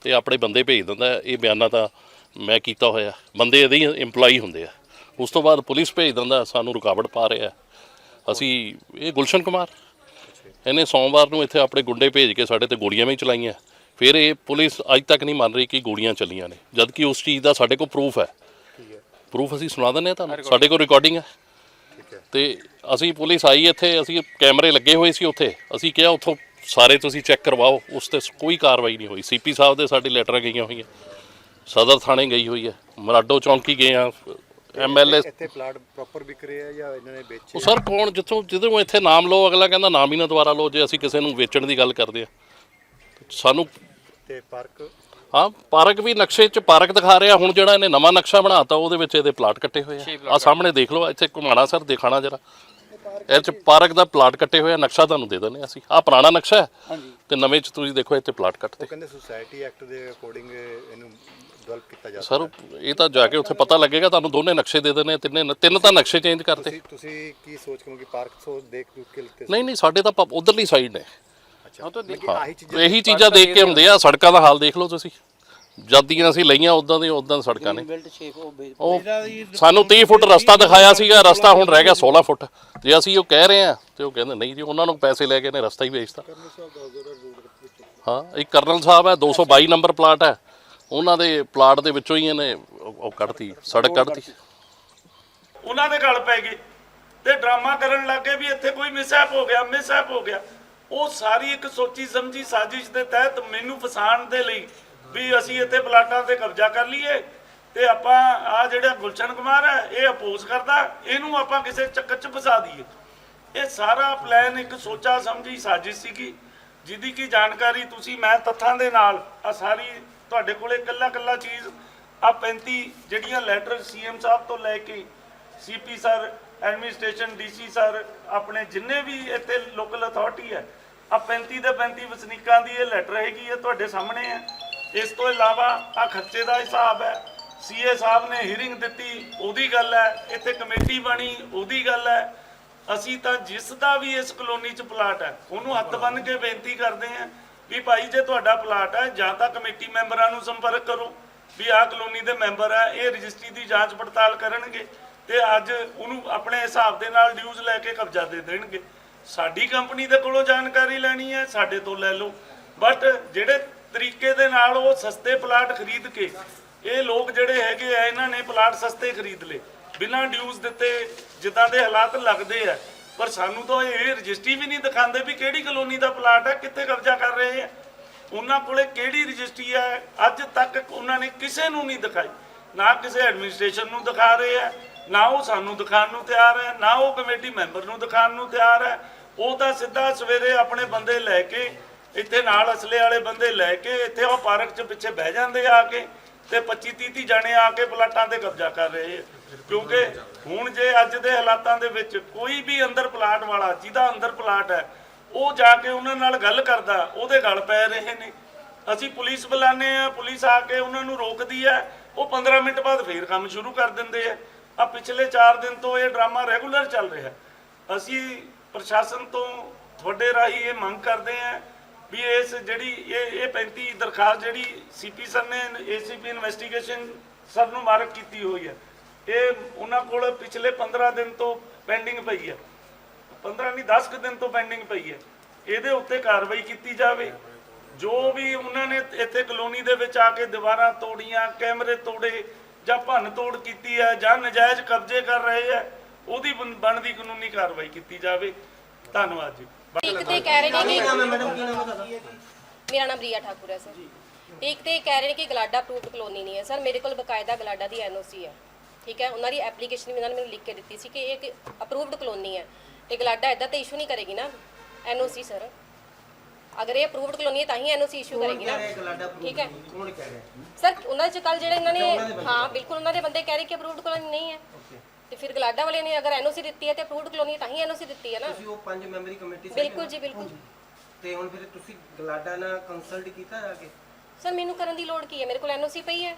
ਤੇ ਆਪਣੇ ਬੰਦੇ ਭੇਜ ਦਿੰਦਾ ਹੈ। ਇਹ ਬਿਆਨਾ ਤਾਂ ਮੈਂ ਕੀਤਾ ਹੋਇਆ। ਬੰਦੇ ਇਹਦੇ ਹੀ EMPLOYE ਹੁੰਦੇ ਆ। ਉਸ ਤੋਂ ਬਾਅਦ ਪੁਲਿਸ ਭੇਜ ਦਿੰਦਾ ਸਾਨੂੰ ਰੁਕਾਵਟ ਪਾ ਰਿਹਾ ਅਸੀਂ ਇਹ ਗੁਲਸ਼ਨ ਕੁਮਾਰ। ਇਹਨੇ ਸੋਮਵਾਰ ਨੂੰ ਇੱਥੇ ਆਪਣੇ ਗੁੰਡੇ ਭੇਜ ਕੇ ਸਾਡੇ ਤੇ ਗੋਲੀਆਂ ਵੀ ਚਲਾਈਆਂ। ਫਿਰ ਇਹ ਪੁਲਿਸ ਅੱਜ ਤੱਕ ਨਹੀਂ ਮੰਨ ਰਹੀ ਕਿ ਗੋਲੀਆਂ ਚੱਲੀਆਂ ਨੇ ਜਦ ਕਿ ਉਸ ਚੀਜ਼ ਦਾ ਸਾਡੇ ਕੋਲ ਪ੍ਰੂਫ ਹੈ। ਪ੍ਰੂਫ ਅਸੀਂ ਸੁਣਾ ਦਿੰਦੇ ਹਾਂ ਤੁਹਾਨੂੰ ਸਾਡੇ ਕੋਲ ਰਿਕਾਰਡਿੰਗ ਹੈ। ਤੇ ਅਸੀਂ ਪੁਲਿਸ ਆਈ ਇੱਥੇ ਅਸੀਂ ਕੈਮਰੇ ਲੱਗੇ ਹੋਏ ਸੀ ਉੱਥੇ ਅਸੀਂ ਕਿਹਾ ਉੱਥੋਂ ਸਾਰੇ ਤੁਸੀਂ ਚੈੱਕ ਕਰਵਾਓ ਉਸ ਤੇ ਕੋਈ ਕਾਰਵਾਈ ਨਹੀਂ ਹੋਈ। ਸੀਪੀ ਸਾਹਿਬ ਦੇ ਸਾਡੀ ਲੈਟਰਾਂ ਗਈਆਂ ਹੋਈਆਂ ਸਦਰ ਥਾਣੇ ਗਈ ਹੋਈ ਹੈ ਮਰਾਡੋ ਚੌਂਕੀ ਗਏ ਆ ਐਮਐਲਏ ਇੱਥੇ ਪਲਾਟ ਪ੍ਰੋਪਰ ਵਿਕ ਰਿਹਾ ਜਾਂ ਇਹਨਾਂ ਨੇ ਵੇਚੇ ਉਹ ਸਰ ਕੌਣ ਜਿੱਥੋਂ ਜਦੋਂ ਇੱਥੇ ਨਾਮ ਲਓ ਅਗਲਾ ਕਹਿੰਦਾ ਨਾਮ ਹੀ ਨਾ ਦੁਬਾਰਾ ਲਓ ਜੇ ਅਸੀਂ ਕਿਸੇ ਨੂੰ ਵੇਚਣ ਦੀ ਗੱਲ ਕਰਦੇ ਆ ਸਾਨੂੰ ਤੇ ਪਾਰਕ? ਹਾਂ ਪਾਰਕ ਵੀ ਨਕਸ਼ੇ 'ਚ ਪਾਰਕ ਦਿਖਾ ਰਿਹਾ। ਹੁਣ ਜਿਹੜਾ ਇਹਨੇ ਨਵਾਂ ਨਕਸ਼ਾ ਬਣਾਤਾ ਉਹਦੇ ਵਿੱਚ ਇਹਦੇ ਪਲਾਟ ਕੱਟੇ ਹੋਏ ਆ। ਆ ਸਾਹਮਣੇ ਦੇਖ ਲਓ ਇੱਥੇ ਘੁਮਾਣਾ ਸਰ ਦਿਖਾਣਾ ਜਰਾ। ਇਹ 'ਚ ਪਾਰਕ ਦਾ ਪਲਾਟ ਕੱਟੇ ਹੋਏ ਆ ਨਕਸ਼ਾ ਤੁਹਾਨੂੰ ਦੇ ਦਿੰਦੇ ਅਸੀਂ। ਆ ਪੁਰਾਣਾ ਨਕਸ਼ਾ ਹੈ। ਤੇ ਨਵੇਂ 'ਚ ਤੁਸੀਂ ਦੇਖੋ ਇੱਥੇ ਪਲਾਟ ਕੱਟਦੇ। ਕਹਿੰਦੇ ਸੁਸਾਇਟੀ ਐਕਟ ਦੇ ਅਕੋਰਡਿੰਗ ਇਹਨੂੰ ਡਿਵੈਲਪ ਕੀਤਾ ਜਾ ਸਰ ਇਹ ਤਾਂ ਜਾ ਕੇ ਉੱਥੇ ਪਤਾ ਲੱਗੇਗਾ ਤੁਹਾਨੂੰ ਦੋਨੇ ਨਕਸ਼ੇ ਦੇ ਦੇਣੇ ਤਿੰਨੇ ਤਿੰਨ ਤਾਂ ਨਕਸ਼ੇ ਚੇਂਜ ਕਰਤੇ ਤੁਸੀਂ ਕੀ ਸੋਚ ਕੇ ਕਿ ਪਾਰਕ ਸੋ ਦੇਖ ਦੁੱਖ ਕੇ ਲਿਖਤੇ ਨਹੀਂ ਨਹੀਂ ਸਾਡੇ ਤਾਂ ਉਧਰਲੀ ਸਾਈਡ ਨੇ। ਅੱਛਾ। ਲੇਕਿਨ ਆਹੀ ਚੀਜ਼ਾਂ ਇਹੀ ਚੀਜ਼ਾਂ ਦੇਖ ਕੇ ਹੁੰਦੇ ਆ ਸੜਕਾਂ ਦਾ ਹਾਲ ਦੇਖ ਲਓ ਤੁਸੀਂ। ਜਦ ਦੀਆਂ ਅਸੀਂ ਲਈਆਂ ਉਦਾਂ ਦੀ ਉਦਾਂ ਸੜਕਾਂ ਨੇ। ਬਿਲਟ ਸ਼ੇਪ ਉਹ ਬੇ- ਉਹ ਸਾਨੂੰ 30 ਫੁੱਟ ਰਸਤਾ ਦਿਖਾਇਆ ਸੀਗਾ ਰਸਤਾ ਹੁਣ ਰਹਿ ਗਿਆ 16 ਫੁੱਟ। ਜੇ ਅਸੀਂ ਉਹ ਕਹਿ ਰਹੇ ਆ ਤੇ ਉਹ ਕਹਿੰਦੇ ਨਹੀਂ ਜੀ ਉਹਨਾਂ ਨੂੰ ਪੈਸੇ ਲੈ ਕੇ ਨੇ ਰਸਤਾ ਹੀ ਵੇਚਤਾ। ਹਾਂ ਇੱਕ ਕਰਨਲ ਸਾਹਿਬ ਹੈ 222 ਨੰਬਰ ਪਲਾਟ ਹੈ। ਉਹਨਾਂ ਦੇ ਪਲਾਟ ਦੇ ਵਿੱਚੋਂ ਹੀ ਇਹਨੇ ਉਹ ਉਹ ਕੱਢਤੀ ਸੜਕ ਕੱਢਤੀ। ਉਹਨਾਂ ਦੇ ਗਲ ਪੈ ਗਏ ਤੇ ਡਰਾਮਾ ਕਰਨ ਲੱਗੇ ਵੀ ਇੱਥੇ ਕੋਈ ਮਿਸਹੈਪ ਹੋ ਗਿਆ ਮਿਸਹੈਪ ਹੋ ਗਿਆ। ਉਹ ਸਾਰੀ ਇੱਕ ਸੋਚੀ ਸਮਝੀ ਸਾਜ਼ਿਸ਼ ਦੇ ਤਹਿਤ ਮੈਨੂੰ ਫਸਾਣ ਦੇ ਲਈ ਵੀ ਅਸੀਂ ਇੱਥੇ ਪਲਾਟਾਂ ਤੇ ਕਬਜ਼ਾ ਕਰ ਲਈਏ ਤੇ ਆਪਾਂ ਆ ਜਿਹੜਾ ਗੁਲਸ਼ਨ ਕੁਮਾਰ ਹੈ, ਇਹ ਅਪੋਜ਼ ਕਰਦਾ, ਇਹਨੂੰ ਆਪਾਂ ਕਿਸੇ ਚੱਕਰ 'ਚ ਫਸਾ ਦਈਏ। ਇਹ ਸਾਰਾ ਪਲਾਨ ਇੱਕ ਸੋਚਾ ਸਮਝੀ ਸਾਜ਼ਿਸ਼ ਸੀਗੀ, ਜਿਹਦੀ ਕੀ ਜਾਣਕਾਰੀ ਤੁਸੀਂ ਮੈਂ ਤੱਥਾਂ ਦੇ ਨਾਲ ਆ ਸਾਰੀ ਤੁਹਾਡੇ ਕੋਲੇ ਕੱਲਾ ਕੱਲਾ ਚੀਜ਼ ਆ 35 ਜਿਹੜੀਆਂ ਲੈਟਰ ਸੀਐਮ ਸਾਹਿਬ ਤੋਂ ਲੈ ਕੇ CP sir administration DC sir ਆਪਣੇ ਜਿੰਨੇ ਵੀ ਇੱਥੇ ਲੋਕਲ ਅਥਾਰਟੀ ਹੈ ਆ 35 ਦੇ 35 ਵਸਨੀਕਾਂ ਦੀ ਇਹ ਲੈਟਰ ਹੈਗੀ ਹੈ ਤੁਹਾਡੇ ਸਾਹਮਣੇ ਹੈ ਇਸ ਤੋਂ ਇਲਾਵਾ ਆ ਖਰਚੇ ਦਾ ਹਿਸਾਬ ਹੈ। ਸੀਏ ਸਾਹਿਬ ਨੇ ਹੀਅਰਿੰਗ ਦਿੱਤੀ ਉਹਦੀ ਗੱਲ ਹੈ। ਇੱਥੇ ਕਮੇਟੀ ਬਣੀ ਉਹਦੀ ਗੱਲ ਹੈ। ਅਸੀਂ ਤਾਂ ਜਿਸ ਦਾ ਵੀ ਇਸ ਕਲੋਨੀ 'ਚ ਪਲਾਟ ਹੈ ਉਹਨੂੰ ਹੱਥ ਬੰਨ੍ਹ ਕੇ ਬੇਨਤੀ ਕਰਦੇ ਹਾਂ ਵੀ ਭਾਈ ਜੇ ਤੁਹਾਡਾ ਪਲਾਟ ਹੈ ਜਾਂ ਤਾਂ ਕਮੇਟੀ ਮੈਂਬਰਾਂ ਨੂੰ ਸੰਪਰਕ ਕਰੋ ਵੀ ਆਹ ਕਲੋਨੀ ਦੇ ਮੈਂਬਰ ਹੈ ਇਹ ਰਜਿਸਟਰੀ ਦੀ ਜਾਂਚ ਪੜਤਾਲ ਕਰਨਗੇ। ਤੇ ਅੱਜ ਉਹਨੂੰ ਆਪਣੇ ਹਿਸਾਬ ਦੇ ਨਾਲ ਡਿਊਜ਼ ਲੈ ਕੇ ਕਬਜ਼ਾ ਦੇ ਦੇਣਗੇ। ਸਾਡੀ ਕੰਪਨੀ ਦੇ ਕੋਲੋਂ ਜਾਣਕਾਰੀ ਲੈਣੀ ਹੈ, ਸਾਡੇ ਤੋਂ ਲੈ ਲਓ। ਬਟ ਜਿਹੜੇ ਤਰੀਕੇ ਦੇ ਨਾਲ ਉਹ ਸਸਤੇ ਪਲਾਟ ਖਰੀਦ ਕੇ, ਇਹ ਲੋਕ ਜਿਹੜੇ ਹੈਗੇ ਆ, ਇਹਨਾਂ ਨੇ ਪਲਾਟ ਸਸਤੇ ਖਰੀਦ ਲਏ। ਬਿਨਾਂ ਡਿਊਜ਼ ਦਿੱਤੇ ਜਿੱਦਾਂ ਦੇ ਹਾਲਾਤ ਲੱਗਦੇ ਆ। ਪਰ ਸਾਨੂੰ ਤਾਂ ਇਹ ਰਜਿਸਟਰੀ ਵੀ ਨਹੀਂ ਦਿਖਾਉਂਦੇ ਵੀ ਕਿਹੜੀ ਕਲੋਨੀ ਦਾ ਪਲਾਟ ਹੈ ਕਿੱਥੇ ਕਬਜ਼ਾ ਕਰ ਰਹੇ ਆ। ਉਹਨਾਂ ਕੋਲੇ ਕਿਹੜੀ ਰਜਿਸਟਰੀ ਹੈ ਅੱਜ ਤੱਕ ਉਹਨਾਂ ਨੇ ਕਿਸੇ ਨੂੰ ਨਹੀਂ ਦਿਖਾਈ। ਨਾ ਕਿਸੇ ਐਡਮਿਨਿਸਟ੍ਰੇਸ਼ਨ ਨੂੰ ਦਿਖਾ ਰਹੇ ਆ ਨਾ ਉਹ ਸਾਨੂੰ ਦਿਖਾਉਣ ਨੂੰ ਤਿਆਰ ਹੈ, ਨਾ ਉਹ ਕਮੇਟੀ ਮੈਂਬਰ ਨੂੰ ਦਿਖਾਉਣ ਨੂੰ ਤਿਆਰ ਹੈ। ਉਹ ਤਾਂ ਸਿੱਧਾ ਸਵੇਰੇ ਆਪਣੇ ਬੰਦੇ ਲੈ ਕੇ, ਇੱਥੇ ਨਾਲ ਅਸਲੇ ਵਾਲੇ ਬੰਦੇ ਲੈ ਕੇ, ਇੱਥੇ ਉਹ ਪਾਰਕ 'ਚ ਪਿੱਛੇ ਬਹਿ ਜਾਂਦੇ ਆ ਕੇ ਤੇ 25 30 ਜਾਣੇ ਆ ਕੇ ਪਲਾਟਾਂ ਤੇ ਕਬਜ਼ਾ ਕਰ ਰਹੇ ਆ ਕਿਉਂਕਿ ਹੁਣ ਜੇ ਅੱਜ ਦੇ ਹਾਲਾਤਾਂ ਦੇ ਵਿੱਚ ਕੋਈ ਵੀ ਅੰਦਰ ਪਲਾਟ ਵਾਲਾ, ਜਿਹਦਾ ਅੰਦਰ ਪਲਾਟ ਹੈ, ਉਹ ਜਾ ਕੇ ਉਹਨਾਂ ਨਾਲ ਗੱਲ ਕਰਦਾ, ਉਹਦੇ ਗੱਲ ਪੈ ਰਹੇ ਨੇ। ਅਸੀਂ ਪੁਲਿਸ ਬੁਲਾਉਂਦੇ ਆ ਪੁਲਿਸ ਆ ਕੇ ਉਹਨਾਂ ਨੂੰ ਰੋਕਦੀ ਹੈ, ਉਹ 15 ਮਿੰਟ ਬਾਅਦ ਫੇਰ ਕੰਮ ਸ਼ੁਰੂ ਕਰ ਦਿੰਦੇ ਆ ਆ ਪਿਛਲੇ 4 ਦਿਨ ਤੋਂ ਇਹ ਡਰਾਮਾ ਰੈਗੂਲਰ ਚੱਲ ਰਿਹਾ। ਅਸੀਂ ਪ੍ਰਸ਼ਾਸਨ ਤੋਂ ਤੁਹਾਡੇ ਰਾਹੀਂ ਇਹ ਮੰਗ ਕਰਦੇ ਹਾਂ ਵੀ ਇਸ ਜਿਹੜੀ ਇਹ ਇਹ 35 ਦਰਖਾਸਤ ਜਿਹੜੀ ਸੀਪੀ ਸਰ ਨੇ ਏਸੀਪੀ ਇਨਵੈਸਟੀਗੇਸ਼ਨ ਸਰ ਨੂੰ ਮਾਰਕ ਕੀਤੀ ਹੋਈ ਹੈ। ਇਹ ਉਹਨਾਂ ਕੋਲ ਪਿਛਲੇ 15 ਦਿਨ ਤੋਂ ਪੈਂਡਿੰਗ ਪਈ ਹੈ। 15 ਨਹੀਂ 10 ਕੁ ਦਿਨ ਤੋਂ ਪੈਂਡਿੰਗ ਪਈ ਹੈ। ਇਹਦੇ ਉੱਤੇ ਕਾਰਵਾਈ ਕੀਤੀ ਜਾਵੇ। ਜੋ ਵੀ ਉਹਨਾਂ ਨੇ ਇੱਥੇ ਕਲੋਨੀ ਦੇ ਵਿੱਚ ਆ ਕੇ ਦੀਵਾਰਾਂ ਤੋੜੀਆਂ, ਕੈਮਰੇ ਤੋੜੇ ਜਾਂ ਭੰਨ ਤੋੜ ਕੀਤੀ ਹੈ ਜਾਂ ਨਜਾਇਜ਼ ਕਬਜ਼ੇ ਕਰ ਰਹੇ ਹੈ ਉਹਦੀ ਬਣ- ਬਣਦੀ ਕਾਨੂੰਨੀ ਕਾਰਵਾਈ ਕੀਤੀ ਜਾਵੇ। ਧੰਨਵਾਦ ਜੀ। ਇੱਕ ਤੇ ਕਹਿ ਰਹੇ ਨੇ ਕਿ ਮੈਡਮ? ਕੀ ਨਾਮ ਹੈ ਤੁਹਾਡਾ? ਮੇਰਾ ਨਾਮ ਰੀਆ ਠਾਕੁਰ ਹੈ ਸਰ। ਇੱਕ ਤੇ ਕਹਿ ਰਹੇ ਨੇ ਕਿ ਗਲਾਡਾ ਅਪਰੂਵਡ ਕਲੋਨੀ ਨਹੀਂ ਹੈ ਸਰ। ਮੇਰੇ ਕੋਲ ਬਕਾਇਦਾ ਗਲਾਡਾ ਦੀ ਐਨਓਸੀ ਹੈ। ਠੀਕ ਹੈ? ਉਹਨਾਂ ਦੀ ਐਪਲੀਕੇਸ਼ਨ ਵੀ ਉਹਨਾਂ ਨੇ ਮੈਨੂੰ ਲਿਖ ਕੇ ਦਿੱਤੀ ਸੀ ਕਿ ਇਹ ਇੱਕ ਅਪਰੂਵਡ ਕਲੋਨੀ ਹੈ। ਤੇ ਗਲਾਡਾ ਇਦਾਂ ਤੇ ਇਸ਼ੂ ਨਹੀਂ ਕਰੇਗੀ ਨਾ। NOC sir. ਅਗਰ ਇਹ ਅਪਰੂਵਡ ਕਲੋਨੀ ਹੈ ਤਾਂ ਹੀ ਐਨਓਸੀ ਇਸ਼ੂ ਕਰੇਗੀ ਨਾ। ਠੀਕ ਹੈ? ਕੌਣ ਕਹਿ ਰਿਹਾ? ਸਰ ਉਹਨਾਂ ਚ ਕੱਲ ਜਿਹੜੇ ਇਹਨਾਂ ਨੇ ਹਾਂ ਬਿਲਕੁਲ ਉਹਨਾਂ ਦੇ ਬੰਦੇ ਕਹਿ ਰਹੇ ਕਿ ਅਪਰੂਵਡ ਕਲੋਨੀ ਨਹੀਂ ਹੈ। ਤੇ ਫਿਰ ਗਲਾਡਾ ਵਾਲੇ ਨੇ ਅਗਰ ਐਨਓਸੀ ਦਿੱਤੀ ਹੈ ਤੇ ਅਪਰੂਵਡ ਕਲੋਨੀ ਤਾਂ ਹੀ ਐਨਓਸੀ ਦਿੱਤੀ ਹੈ ਨਾ। ਤੁਸੀਂ ਉਹ ਪੰਜ ਮੈਂਬਰੀ ਕਮੇਟੀ ਬਿਲਕੁਲ ਜੀ ਬਿਲਕੁਲ ਤੇ ਹੁਣ ਫਿਰ ਤੁਸੀਂ ਗਲਾਡਾ ਨਾਲ ਕੰਸਲਟ ਕੀਤਾ ਜਾ ਕੇ? ਸਰ ਮੈਨੂੰ ਕਰਨ ਦੀ ਲੋੜ ਕੀ ਹੈ? ਮੇਰੇ ਕੋਲ ਐਨਓਸੀ ਪਈ ਹੈ।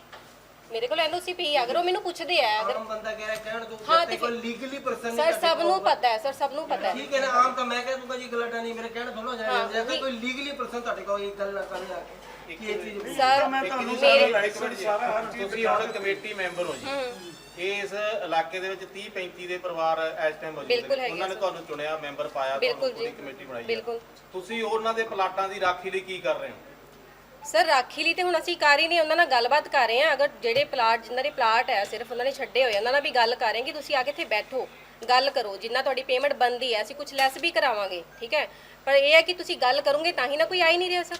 ਮੇਰੇ ਕੋਲ ਐਨਓਸੀ ਪਈ ਹੈ ਅਗਰ ਉਹ ਮੈਨੂੰ ਪੁੱਛਦੇ ਆ ਅਗਰ ਆਮ ਬੰਦਾ ਕਹਿ ਰਿਹਾ ਕਹਿਣ ਦੋ ਹਾਂ, ਤੇ ਕੋਈ ਲੀਗਲੀ ਪਰਸਨ ਸਰ ਸਭ ਨੂੰ ਪਤਾ ਹੈ ਸਰ ਸਭ ਨੂੰ ਪਤਾ ਹੈ। ਠੀਕ ਹੈ ਨਾ ਆਮ ਤਾਂ ਮੈਂ ਕਹਿ ਦੂੰਗਾ ਜੀ ਗਲਾਡਾ ਨਹੀਂ ਮੇਰੇ ਕਹਿਣ ਥੋੜਾ ਜਾਏਗਾ ਜੇ ਅਗਰ ਕੋਈ ਲੀਗਲੀ ਪਰਸਨ ਤੁਹਾਡੇ ਕੋਲ ਇਹ ਗੱਲ ਨਾ ਕਰੇ ਆ ਕੇ ਕਿ ਇਹ ਚੀਜ਼ ਸਰ ਮੈਂ ਤੁਹਾਨੂੰ ਸਾਰਾ ਲਾਇਸੈਂਸ ਸਾਰਾ ਹਰ ਚੀਜ਼ ਤੁਸੀਂ ਹੁਣ ਕਮੇਟੀ ਮੈਂਬਰ ਹੋ ਜੀ। ਇਸ ਇਲਾਕੇ ਦੇ ਵਿੱਚ 30 35 ਦੇ ਪਰਿਵਾਰ ਇਸ ਟਾਈਮ ਮੌਜੂਦ ਬਿਲਕੁਲ ਨੇ ਹੈਗੇ ਉਹਨਾਂ ਨੇ ਸਰ। ਤੁਹਾਨੂੰ ਚੁਣਿਆ ਮੈਂਬਰ ਪਾਇਆ ਬਿਲਕੁਲ ਤੁਹਾਨੂੰ ਜੀ। ਪੂਰੀ ਕਮੇਟੀ ਬਣਾਈ ਹੈ। ਬਿਲਕੁਲ। ਤੁਸੀਂ ਉਹਨਾਂ ਦੇ ਪਲਾਟਾਂ ਦੀ ਰਾਖੀ ਲਈ ਕੀ ਕਰ ਰਹੇ ਹੋ? ਸਰ ਰਾਖੀ ਲਈ ਤੇ ਹੁਣ ਅਸੀਂ ਕਰ ਹੀ ਨਹੀਂ ਉਹਨਾਂ ਨਾਲ ਗੱਲਬਾਤ ਕਰ ਰਹੇ ਹਾਂ। ਅਗਰ ਜਿਹੜੇ ਪਲਾਟ ਜਿਨ੍ਹਾਂ ਦੇ ਪਲਾਟ ਹੈ ਸਿਰਫ ਉਹਨਾਂ ਨੇ ਛੱਡੇ ਹੋਏ ਉਹਨਾਂ ਨਾਲ ਵੀ ਗੱਲ ਕਰ ਰਹੇ ਹਾਂ ਕਿ ਤੁਸੀਂ ਆ ਕੇ ਇੱਥੇ ਬੈਠੋ ਗੱਲ ਕਰੋ। ਜਿੰਨਾ ਤੁਹਾਡੀ ਪੇਮੈਂਟ ਬਣਦੀ ਹੈ ਅਸੀਂ ਕੁਝ ਲੈਸ ਵੀ ਕਰਾਵਾਂਗੇ ਠੀਕ ਹੈ? ਪਰ ਇਹ ਹੈ ਕਿ ਤੁਸੀਂ ਗੱਲ ਕਰੋਗੇ ਤਾਂ ਹੀ ਨਾ ਕੋਈ ਆ ਹੀ ਨਹੀਂ ਰਿਹਾ ਸਰ।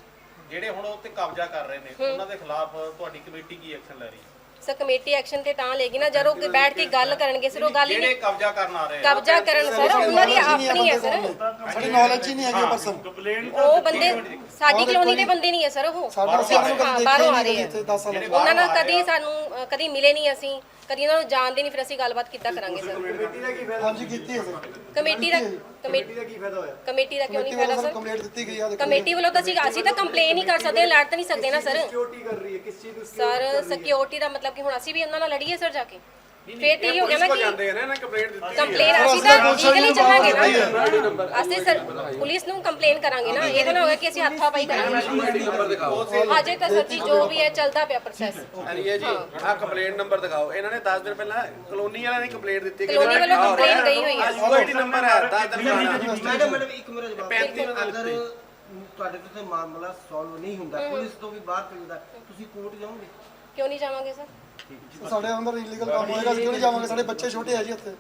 ਜਿਹੜੇ ਹੁਣ ਉੱਤੇ ਕਬਜ਼ਾ ਕਰ ਰਹੇ ਨੇ ਉਹਨਾਂ ਦੇ ਖਿਲਾਫ ਤੁਹਾਡੀ ਕਮੇਟੀ ਕੀ ਐਕਸ਼ਨ ਲੈ ਰਹੀ ਹੈ? ਸਰ ਕਮੇਟੀ ਐਕਸ਼ਨ ਤੇ ਤਾਂ ਲੇਗੀ ਨਾ ਜਦੋਂ ਉਹ ਬੈਠ ਕੇ ਗੱਲ ਕਰਨਗੇ ਸਰ ਉਹ ਗੱਲ ਹੀ ਜਿਹੜੇ ਨਹੀਂ ਕਬਜ਼ਾ ਕਰਨ ਆ ਰਹੇ ਆ। ਕਬਜ਼ਾ ਕਰਨ ਸਰ ਉਹਨਾਂ ਦੀ ਆਪਣੀ ਹੈ ਸਰ। ਸਾਡੀ ਨੌਲੇਜ ਹੀ ਨਹੀਂ ਹੈਗੀ ਪਰਸਨ ਕੰਪਲੇਂਟ ਉਹ ਬੰਦੇ ਸਾਡੀ ਕਲੋਨੀ ਦੇ ਬੰਦੇ ਨਹੀਂ ਹੈ ਸਰ ਉਹ। ਸਾਡਾ ਅਸੀਂ ਉਹਨਾਂ ਨੂੰ ਹਾਂ, ਕਦੇ ਬਾਹਰੋਂ ਆ ਦੇਖਿਆ ਰਹੇ ਨਹੀਂ ਆ। ਇੱਥੇ 10 ਸਾਲ ਉਹਨਾਂ ਨਾਲ ਕਦੀ ਸਾਨੂੰ ਅ, ਕਦੀ ਮਿਲੇ ਨਹੀਂ ਅਸੀਂ। ਕਦੀ ਉਹਨਾਂ ਨੂੰ ਜਾਣਦੇ ਨਹੀਂ ਫਿਰ ਅਸੀਂ ਗੱਲਬਾਤ ਕਿੱਦਾਂ ਕਰਾਂਗੇ ਸਰ? ਹਾਂਜੀ ਕੀਤੀ ਹੈ ਸਰ। ਕਮੇਟੀ ਦਾ ਕਮੇਟੀ ਦਾ ਕੀ ਫਾਇਦਾ ਹੋਇਆ? ਕਮੇਟੀ ਦਾ ਕਿਉਂ ਨਹੀਂ ਫਾਇਦਾ ਸਰ ਕੰਪਲੀਟ ਦਿੱਤੀ ਗਈ ਆ ਦੇਖੋ। ਕਮੇਟੀ ਵੱਲੋਂ ਤਾਂ ਅਸੀਂ ਅਸੀਂ ਤਾਂ ਕੰਪਲੇਨ ਹੀ ਕਰ ਸਕਦੇ ਹਾਂ ਲੜ ਤਾਂ ਨਹੀਂ ਸਕਦੇ ਨਾ ਸਰ। ਸਿਕਿਉਰਿਟੀ ਕਰ ਰਹੀ ਹੈ? ਕਿਸ ਚੀਜ਼ ਦੀ ਸਰ ਸਿਕਿਉਰਿਟੀ ਦਾ ਮਤਲਬ ਕਿ ਹੁਣ ਅਸੀਂ ਵੀ ਉਹਨਾਂ ਨਾਲ ਲੜੀਏ ਸਰ ਜਾ ਕੇ? ਫੇਰ ਤੇ ਇਹ ਹੋ ਗਿਆ ਨਾ ਕਿ ਕੰਪਲੇਨ ਅਸੀਂ ਤਾਂ ਲੀਗਲੀ ਚੱਲਾਂਗੇ ਨਾ। ਅਸੀਂ ਸਰ ਪੁਲਿਸ ਨੂੰ ਕੰਪਲੇਨ ਕਰਾਂਗੇ ਨਾ। ਇਹ ਤਾਂ ਨਾ ਹੋਗਾ ਕਿ ਅਸੀਂ ਹੱਥਾਂ ਪਾਈ ਕਰਾਂਗੇ। ਅਜੇ ਤਾਂ ਸਰ ਜੀ ਜੋ ਵੀ ਹੈ ਚੱਲਦਾ ਪਿਆ ਪ੍ਰੋਸੈਸ ਅਰੀਏ ਜੀ ਆਹ ਕੰਪਲੇਂਟ ਨੰਬਰ ਦਿਖਾਓ। ਇਹਨਾਂ ਨੇ 10 ਦਿਨ ਪਹਿਲਾਂ ਕਲੋਨੀ ਵਾਲਿਆਂ ਨੇ ਕੰਪਲੇਂਟ ਦਿੱਤੀ ਕਿ ਕਲੋਨੀ ਵੱਲੋਂ ਕੰਪਲੇਨ ਗਈ ਹੋਈ ਹੈ ਯੂਆਈਡੀ ਨੰਬਰ ਹੈ 10 ਦਿਨ ਪੁਰਾਣਾ ਮੈਡਮ ਇੱਕ ਮੇਰਾ ਜਵਾਬ 35 ਨਾਲ ਅਗਰ ਤੁਹਾਡੇ ਤੋਂ ਮਾਮਲਾ ਸੋਲਵ ਨਹੀਂ ਹੁੰਦਾ। ਪੁਲਿਸ ਤੋਂ ਵੀ ਬਾਹਰ ਭੇਜਦਾ ਤੁਸੀਂ ਕੋਰਟ ਜਾਓਗੇ? ਕਿਉਂ ਨਹੀਂ ਜਾਵਾਂਗੇ ਸਰ? ਸਾਡੇ ਅੰਦਰ ਇਲੀਗਲ ਕੰਮ ਹੋਏਗਾ, ਅਸੀਂ ਕਿਉਂ ਨਹੀਂ ਜਾਵਾਂਗੇ? ਸਾਡੇ ਬੱਚੇ ਛੋਟੇ ਆ ਜੀ ਉੱਥੇ